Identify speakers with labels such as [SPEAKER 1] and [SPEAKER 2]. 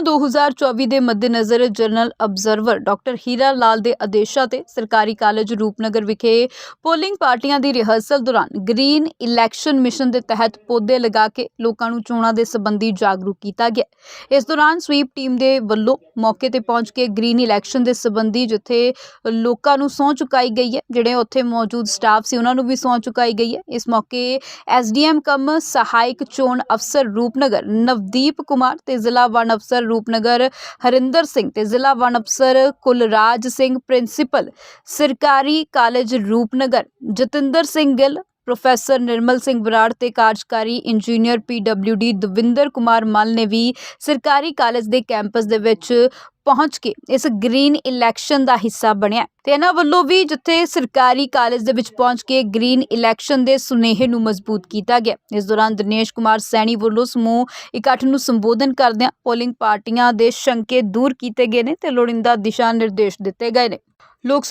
[SPEAKER 1] ਚੋਣਾਂ 2024 ਦੇ ਮੱਦੇਨਜ਼ਰ general observer doctor Hira Lal ਦੇ ਆਦੇਸ਼ਾਂ ਤੇ ਸਰਕਾਰੀ ਕਾਲਜ ਰੂਪਨਗਰ ਵਿਖੇ ਪੋਲਿੰਗ ਪਾਰਟੀਆਂ ਦੀ ਰਿਹਰਸਲ ਦੌਰਾਨ ਗ੍ਰੀਨ ਇਲੈਕਸ਼ਨ ਮਿਸ਼ਨ ਦੇ ਤਹਿਤ ਪੌਦੇ ਲਗਾ ਕੇ ਲੋਕਾਂ ਨੂੰ ਚੋਣਾਂ ਦੇ ਸੰਬੰਧੀ ਜਾਗਰੂਕ ਕੀਤਾ ਗਿਆ। ਇਸ ਦੌਰਾਨ ਸਵੀਪ ਟੀਮ ਦੇ ਵੱਲੋਂ ਮੌਕੇ ਤੇ ਪਹੁੰਚ ਕੇ ਗ੍ਰੀਨ ਇਲੈਕਸ਼ਨ ਦੇ ਸੰਬੰਧੀ ਜਿੱਥੇ ਲੋਕਾਂ ਨੂੰ ਸਹੁੰ ਚੁਕਾਈ ਗਈ ਹੈ, ਜਿਹੜੇ ਉੱਥੇ ਮੌਜੂਦ ਸਟਾਫ ਸੀ ਉਹਨਾਂ ਨੂੰ ਵੀ ਸਹੁੰ ਚੁਕਾਈ ਗਈ ਹੈ। ਇਸ ਮੌਕੇ ਐਸਡੀਐਮ ਕਮ ਸਹਾਇਕ ਚੋਣ ਅਫਸਰ ਰੂਪਨਗਰ ਨਵਦੀਪ ਕੁਮਾਰ ਤੇ ਜ਼ਿਲ੍ਹਾ ਵਨ ਅਫਸਰ ਰੂਪਨਗਰ, ਹਰਿੰਦਰ ਸਿੰਘ ਤੇ ਜ਼ਿਲ੍ਹਾ ਵਣ ਅਫਸਰ ਕੁਲਰਾਜ ਸਿੰਘ, ਪ੍ਰਿੰਸੀਪਲ, ਸਰਕਾਰੀ ਕਾਲਜ ਰੂਪਨਗਰ, ਜਤਿੰਦਰ ਸਿੰਘ ਗਿੱਲ ਪ੍ਰੋਫੈਸਰ ਨਿਰਮਲ ਸਿੰਘ ਬਰਾੜ ਤੇ ਕਾਰਜਕਾਰੀ ਇੰਜੀਨੀਅਰ ਪੀਡਬਲਯੂਡੀ ਦਵਿੰਦਰ ਕੁਮਾਰ ਮਲ ਨੇ ਵੀ ਸਰਕਾਰੀ ਕਾਲਜ ਦੇ ਕੈਂਪਸ ਦੇ ਵਿੱਚ ਪਹੁੰਚ ਕੇ ਇਸ ਗ੍ਰੀਨ ਇਲੈਕਸ਼ਨ ਦਾ ਹਿੱਸਾ ਬਣਿਆ। ਤੇ ਇਹਨਾਂ ਵੱਲੋਂ ਵੀ ਜਿੱਥੇ ਸਰਕਾਰੀ ਕਾਲਜ ਦੇ ਵਿੱਚ ਪਹੁੰਚ ਕੇ ਗ੍ਰੀਨ ਇਲੈਕਸ਼ਨ ਦੇ ਸੁਨੇਹੇ ਨੂੰ ਮਜ਼ਬੂਤ ਕੀਤਾ ਗਿਆ। ਇਸ ਦੌਰਾਨ ਦਿਨੇਸ਼ ਕੁਮਾਰ ਸੈਣੀ ਵੱਲੋਂ ਸਮੂਹ ਇਕੱਠ ਨੂੰ ਸੰਬੋਧਨ ਕਰਦਿਆਂ ਪੋਲਿੰਗ ਪਾਰਟੀਆਂ ਦੇ ਸ਼ੰਕੇ ਦੂਰ ਕੀਤੇ ਗਏ ਨੇ ਤੇ ਲੋੜੀਂਦਾ ਦਿਸ਼ਾ ਨਿਰਦੇਸ਼ ਦਿੱਤੇ ਗਏ ਨੇ। ਲੋਕ